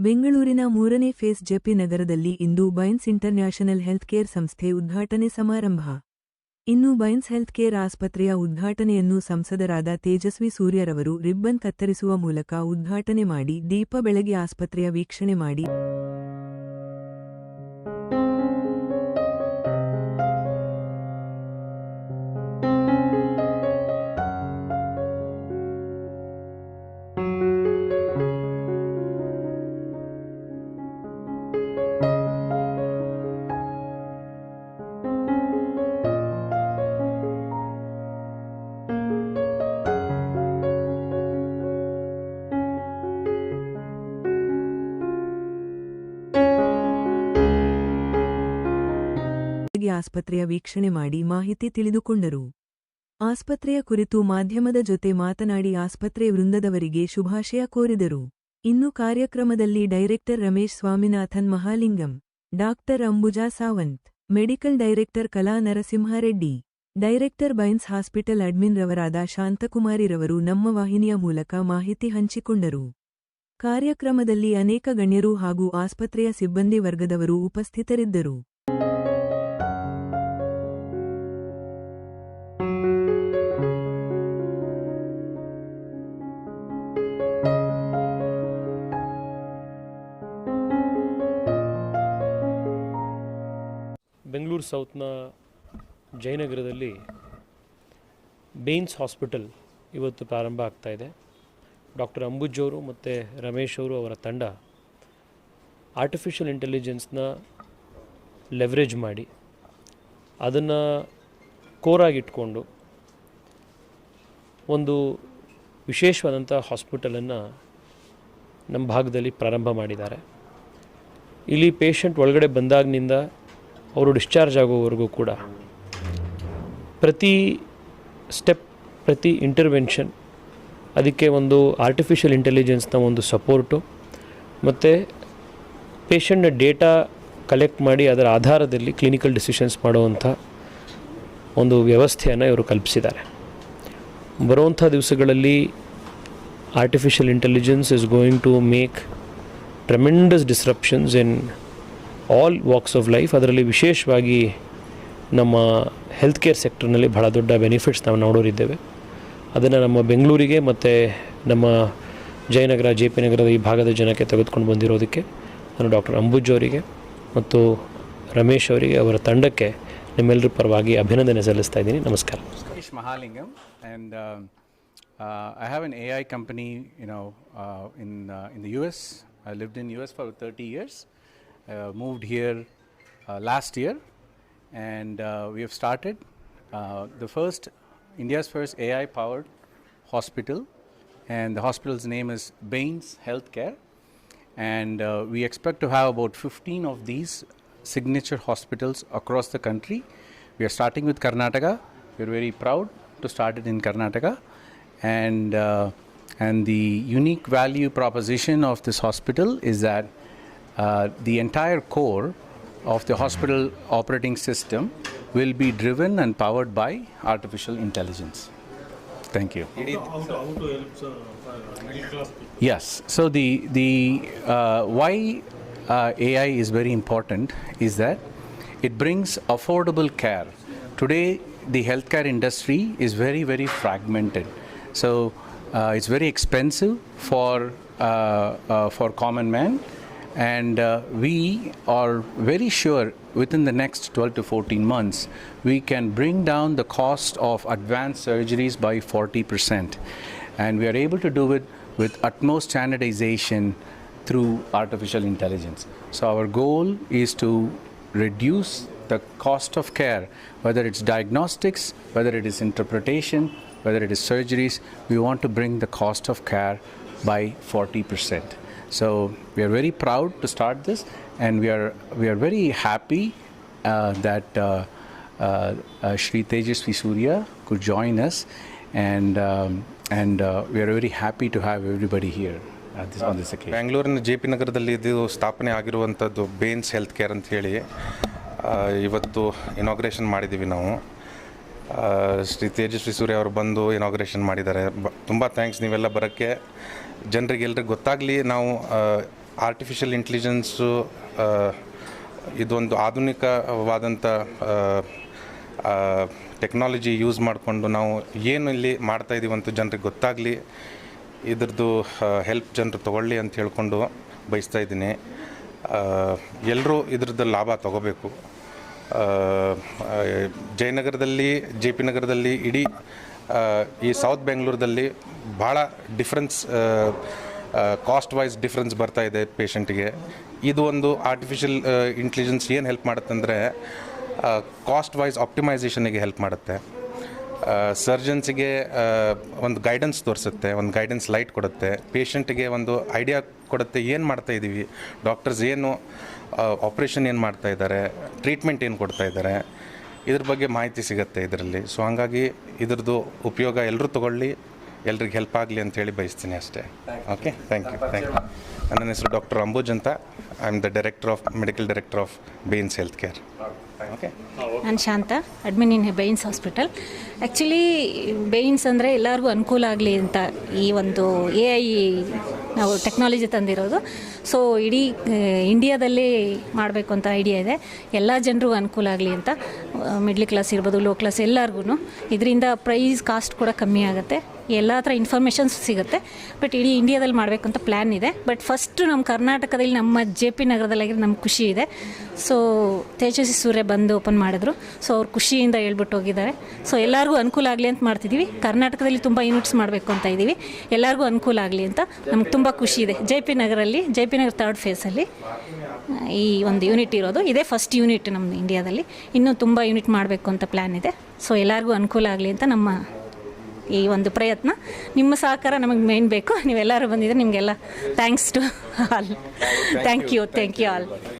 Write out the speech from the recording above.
ಬೆಂಗಳೂರಿನ ಮೂರನೇ phase JP ನಗರದಲ್ಲಿ ಇಂದು ಬೈನ್ಸ್ ಇಂಟರ್ನ್ಯಾಷನಲ್ ಹೆಲ್ತ್ ಕೇರ್ ಸಂಸ್ಥೆ ಉದ್ಘಾಟನೆ ಸಮಾರಂಭ. ಇನ್ನು ಬೈನ್ಸ್ ಹೆಲ್ತ್ ಕೇರ್ ಆಸ್ಪತ್ರೆಯ ಉದ್ಘಾಟನೆಯನ್ನು ಸಂಸದರಾದ ತೇಜಸ್ವಿ ಸೂರ್ಯರವರು ರಿಬ್ಬನ್ ಕತ್ತರಿಸುವ ಮೂಲಕ ಉದ್ಘಾಟನೆ ಮಾಡಿ ದೀಪ ಬೆಳಗ್ಗೆ ಆಸ್ಪತ್ರೆಯ ವೀಕ್ಷಣೆ ಮಾಡಿ. ಆಸ್ಪತ್ರೆಯ ವೀಕ್ಷಣೆ ಮಾಡಿ ಮಾಹಿತಿ ತಿಳಿದುಕೊಂಡರು. ಆಸ್ಪತ್ರೆಯ ಕುರಿತು ಮಾಧ್ಯಮದ ಜೊತೆ ಮಾತನಾಡಿ ಆಸ್ಪತ್ರೆ ವೃಂದದವರಿಗೆ ಶುಭಾಶಯ ಕೋರಿದರು. ಇನ್ನು ಕಾರ್ಯಕ್ರಮದಲ್ಲಿ director Ramesh Swaminathan Mahalingam, doctor Ambuja Sawant, medical director Kala Narasimhareddy, director Baines hospital admin ರವರಾದ ಶಾಂತಕುಮಾರಿರವರು ನಮ್ಮ ವಾಹಿನಿಯ ಮೂಲಕ ಮಾಹಿತಿ ಹಂಚಿಕೊಂಡರು. ಕಾರ್ಯಕ್ರಮದಲ್ಲಿ ಅನೇಕ ಗಣ್ಯರು ಹಾಗೂ ಆಸ್ಪತ್ರೆಯ ಸಿಬ್ಬಂದಿ ವರ್ಗದವರು ಉಪಸ್ಥಿತರಿದ್ದರು. ಬೆಂಗಳೂರು ಸೌತ್ನ ಜಯನಗರದಲ್ಲಿ ಬೇನ್ಸ್ ಹಾಸ್ಪಿಟಲ್ ಇವತ್ತು ಪ್ರಾರಂಭ ಇದೆ. ಡಾಕ್ಟರ್ ಅಂಬುಜ್ ಅವರು ಮತ್ತು ರಮೇಶ್ ಅವರು ಅವರ ತಂಡ ಆರ್ಟಿಫಿಷಿಯಲ್ ಇಂಟೆಲಿಜೆನ್ಸ್ನ ಲೆವ್ರೇಜ್ ಮಾಡಿ ಅದನ್ನು ಕೋರಾಗಿಟ್ಕೊಂಡು ಒಂದು ವಿಶೇಷವಾದಂಥ ಹಾಸ್ಪಿಟಲನ್ನು ನಮ್ಮ ಭಾಗದಲ್ಲಿ ಪ್ರಾರಂಭ ಮಾಡಿದ್ದಾರೆ. ಇಲ್ಲಿ ಪೇಷಂಟ್ ಒಳಗಡೆ ಬಂದಾಗಿನಿಂದ ಅವರು ಡಿಸ್ಚಾರ್ಜ್ ಆಗೋವರೆಗೂ ಕೂಡ ಪ್ರತಿ ಸ್ಟೆಪ್ ಪ್ರತಿ ಇಂಟರ್ವೆನ್ಷನ್ ಅದಕ್ಕೆ ಒಂದು ಆರ್ಟಿಫಿಷಿಯಲ್ ಇಂಟೆಲಿಜೆನ್ಸ್ನ ಒಂದು ಸಪೋರ್ಟು ಮತ್ತು ಪೇಷಂಟ್ನ ಡೇಟಾ ಕಲೆಕ್ಟ್ ಮಾಡಿ ಅದರ ಆಧಾರದಲ್ಲಿ ಕ್ಲಿನಿಕಲ್ ಡಿಸಿಷನ್ಸ್ ಮಾಡುವಂಥ ಒಂದು ವ್ಯವಸ್ಥೆಯನ್ನು ಇವರು ಕಲ್ಪಿಸಿದ್ದಾರೆ. ಬರುವಂಥ ದಿವಸಗಳಲ್ಲಿ artificial intelligence is going to make tremendous disruptions in all walks of life ಅದರಲ್ಲಿ ವಿಶೇಷವಾಗಿ ನಮ್ಮ ಹೆಲ್ತ್ ಕೇರ್ ಸೆಕ್ಟರ್ನಲ್ಲಿ ಬಹಳ ದೊಡ್ಡ ಬೆನಿಫಿಟ್ಸ್ ನಾವು ನೋಡೋರಿದ್ದೇವೆ. ಅದನ್ನು ನಮ್ಮ ಬೆಂಗಳೂರಿಗೆ ಮತ್ತು ನಮ್ಮ ಜಯನಗರ ಜೆ ಪಿ ನಗರದ ಈ ಭಾಗದ ಜನಕ್ಕೆ ತೆಗೆದುಕೊಂಡು ಬಂದಿರೋದಕ್ಕೆ ನಾನು ಡಾಕ್ಟರ್ ಅಂಬುಜ್ ಅವರಿಗೆ ಮತ್ತು ರಮೇಶ್ ಅವರಿಗೆ ಅವರ ತಂಡಕ್ಕೆ ನಿಮ್ಮೆಲ್ಲರ ಪರವಾಗಿ ಅಭಿನಂದನೆ ಸಲ್ಲಿಸ್ತಾ ಇದ್ದೀನಿ. ನಮಸ್ಕಾರ. Manish Mahalingam, and I have an A I company you know in in the U S I lived in U S for thirty 30 years. Uh, moved here uh, last year, and uh, we have started uh, the first India's first AI-powered hospital, and the hospital's name is Baines Healthcare, and uh, we expect to have about 15 of these signature hospitals across the country. We are starting with Karnataka. We're very proud to start it in Karnataka, and uh, and the unique value proposition of this hospital is that uh, the entire core of the hospital operating system will be driven and powered by artificial intelligence. Thank you. Yes. So the the uh, why uh, AI is very important is that it brings affordable care. Today, the healthcare industry is very very fragmented. So uh, it's very expensive for uh, uh, for common man, and uh, we are very sure within the next 12 to 14 months we can bring down the cost of advanced surgeries by 40% and we are able to do it with utmost standardization through artificial intelligence. So our goal is to reduce the cost of care whether it's diagnostics whether it is interpretation whether it is surgeries we want to bring the cost of care by 40% so we are very proud to start this, and we are we are very happy uh, that uh, uh, uh, Shri Tejasvi Surya could join us, and um, and uh, we are very happy to have everybody here. ಬೆಂಗಳೂರಿನ J P ನಗರದಲ್ಲಿ ಇದು ಸ್ಥಾಪನೆ ಆಗಿರುವಂಥದ್ದು beans health care ಅಂತ ಹೇಳಿ ಇವತ್ತು inauguration ಮಾಡಿದ್ದೀವಿ ನಾವು ಶ್ರೀ ತೇಜಸ್ವಿ ಸೂರ್ಯ ಅವರು ಬಂದು ಇನಾಗ್ರೇಷನ್ ಮಾಡಿದ್ದಾರೆ. ಬ, ತುಂಬ ಥ್ಯಾಂಕ್ಸ್ ನೀವೆಲ್ಲ ಬರೋಕ್ಕೆ. ಜನರಿಗೆ ಎಲ್ರಿಗೆ ಗೊತ್ತಾಗಲಿ, ನಾವು ಆರ್ಟಿಫಿಷಿಯಲ್ ಇಂಟೆಲಿಜೆನ್ಸು ಇದೊಂದು ಆಧುನಿಕವಾದಂಥ ಟೆಕ್ನಾಲಜಿ ಯೂಸ್ ಮಾಡಿಕೊಂಡು ನಾವು ಏನು ಇಲ್ಲಿ ಮಾಡ್ತಾ ಇದೀವಿ ಅಂತ ಜನರಿಗೆ ಗೊತ್ತಾಗಲಿ, ಇದ್ರದ್ದು ಹೆಲ್ಪ್ ಜನರು ತಗೊಳ್ಳಿ ಅಂತ ಹೇಳ್ಕೊಂಡು ಬಯಸ್ತಾ ಇದ್ದೀನಿ. ಎಲ್ಲರೂ ಇದ್ರದ್ದು ಲಾಭ ತಗೋಬೇಕು. ಜಯನಗರದಲ್ಲಿ, ಜೆ ಪಿ ನಗರದಲ್ಲಿ, ಇಡೀ ಈ ಸೌತ್ ಬೆಂಗಳೂರದಲ್ಲಿ ಭಾಳ ಡಿಫ್ರೆನ್ಸ್ ಕಾಸ್ಟ್ ವೈಸ್ ಡಿಫ್ರೆನ್ಸ್ ಬರ್ತಾ ಇದೆ ಪೇಷಂಟಿಗೆ ಇದು ಒಂದು ಆರ್ಟಿಫಿಷಿಯಲ್ ಇಂಟೆಲಿಜೆನ್ಸ್ ಏನು ಹೆಲ್ಪ್ ಮಾಡುತ್ತಂದರೆ ಕಾಸ್ಟ್ ವೈಸ್ ಆಪ್ಟಿಮೈಸೇಷನಿಗೆ ಹೆಲ್ಪ್ ಮಾಡುತ್ತೆ. ಸರ್ಜನ್ಸಿಗೆ ಒಂದು ಗೈಡೆನ್ಸ್ ತೋರಿಸುತ್ತೆ, ಒಂದು ಗೈಡೆನ್ಸ್ ಲೈಟ್ ಕೊಡುತ್ತೆ. ಪೇಷಂಟಿಗೆ ಒಂದು ಐಡಿಯಾ ಕೊಡುತ್ತೆ ಏನು ಮಾಡ್ತಾ ಇದ್ದೀವಿ ಡಾಕ್ಟರ್ಸ್ ಏನು ಆಪ್ರೇಷನ್ ಏನು ಮಾಡ್ತಾ ಇದ್ದಾರೆ? ಟ್ರೀಟ್ಮೆಂಟ್ ಏನು ಕೊಡ್ತಾ ಇದ್ದಾರೆ? ಇದ್ರ ಬಗ್ಗೆ ಮಾಹಿತಿ ಸಿಗುತ್ತೆ ಇದರಲ್ಲಿ. ಸೊ ಹಾಗಾಗಿ ಇದ್ರದ್ದು ಉಪಯೋಗ ಎಲ್ಲರೂ ತಗೊಳ್ಳಿ ಎಲ್ರಿಗೆ ಹೆಲ್ಪ್ ಆಗಲಿ ಅಂತ ಹೇಳಿ ಬಯಸ್ತೀನಿ ಅಷ್ಟೇ. Okay thank you thank you ನನ್ನ ಹೆಸರು ಡಾಕ್ಟರ್ ಅಂಬುಜ್ ಅಂತ. I am the director of medical director of Baines health care okay ನಾನು Shanta admin in Baines hospital actually Baines ಅಂದರೆ ಎಲ್ಲರಿಗೂ ಅನುಕೂಲ ಆಗಲಿ ಅಂತ ಈ ಒಂದು ಎ ಐ ನಾವು ಟೆಕ್ನಾಲಜಿ ತಂದಿರೋದು. ಸೊ ಇಡೀ ಇಂಡಿಯಾದಲ್ಲಿ ಮಾಡಬೇಕು ಅಂತ ಐಡಿಯಾ ಇದೆ. ಎಲ್ಲ ಜನರಿಗೂ ಅನುಕೂಲ ಆಗಲಿ ಅಂತ. ಮಿಡ್ಲ್ ಕ್ಲಾಸ್ ಇರ್ಬೋದು, ಲೋ ಕ್ಲಾಸ್ ಎಲ್ಲರಿಗೂ ಇದರಿಂದ ಪ್ರೈಸ್, ಕಾಸ್ಟ್ ಕೂಡ ಕಮ್ಮಿ ಆಗುತ್ತೆ. ಎಲ್ಲ ಥರ ಇನ್ಫಾರ್ಮೇಷನ್ಸ್ ಸಿಗುತ್ತೆ. ಬಟ್ ಇಡೀ ಇಂಡಿಯಾದಲ್ಲಿ ಮಾಡಬೇಕಂತ ಪ್ಲ್ಯಾನ್ ಇದೆ. ಬಟ್ ಫಸ್ಟು ನಮ್ಮ ಕರ್ನಾಟಕದಲ್ಲಿ ನಮ್ಮ ಜೆ ಪಿ ನಗರದಲ್ಲಾಗಿರೋ ನಮ್ಗೆ ಖುಷಿ ಇದೆ. ಸೊ ತೇಜಸ್ವಿ ಸೂರ್ಯ ಬಂದು ಓಪನ್ ಮಾಡಿದ್ರು. ಸೊ ಅವ್ರು ಖುಷಿಯಿಂದ ಹೇಳ್ಬಿಟ್ಟು ಹೋಗಿದ್ದಾರೆ. ಸೊ ಎಲ್ಲರಿಗೂ ಅನುಕೂಲ ಆಗಲಿ ಅಂತ ಮಾಡ್ತಿದ್ದೀವಿ ಕರ್ನಾಟಕದಲ್ಲಿ ತುಂಬ ಯೂನಿಟ್ಸ್ ಮಾಡಬೇಕು ಅಂತ ಇದ್ದೀವಿ ಎಲ್ಲರಿಗೂ ಅನುಕೂಲ ಆಗಲಿ ಅಂತ ನಮ್ಗೆ ತುಂಬ ಖುಷಿ ಇದೆ. ಜೆ ಪಿ ನಗರಲ್ಲಿ, ಜೆ ಪಿ ನಗರ್ ಥರ್ಡ್ ಫೇಸಲ್ಲಿ ಈ ಒಂದು ಯೂನಿಟ್ ಇರೋದು. ಇದೇ ಫಸ್ಟ್ ಯೂನಿಟ್ ನಮ್ಮ ಇಂಡಿಯಾದಲ್ಲಿ ಇನ್ನೂ ತುಂಬ ಯೂನಿಟ್ ಮಾಡಬೇಕು ಅಂತ ಪ್ಲ್ಯಾನ್ ಇದೆ. ಸೊ ಎಲ್ಲರಿಗೂ ಅನುಕೂಲ ಆಗಲಿ ಅಂತ ನಮ್ಮ ಈ ಒಂದು ಪ್ರಯತ್ನ. ನಿಮ್ಮ ಸಹಕಾರ ನಮಗೆ ಮೇನ್ ಬೇಕು. ನೀವೆಲ್ಲರೂ ಬಂದಿದ್ರೆ ನಿಮಗೆಲ್ಲ thanks to all thank you thank you all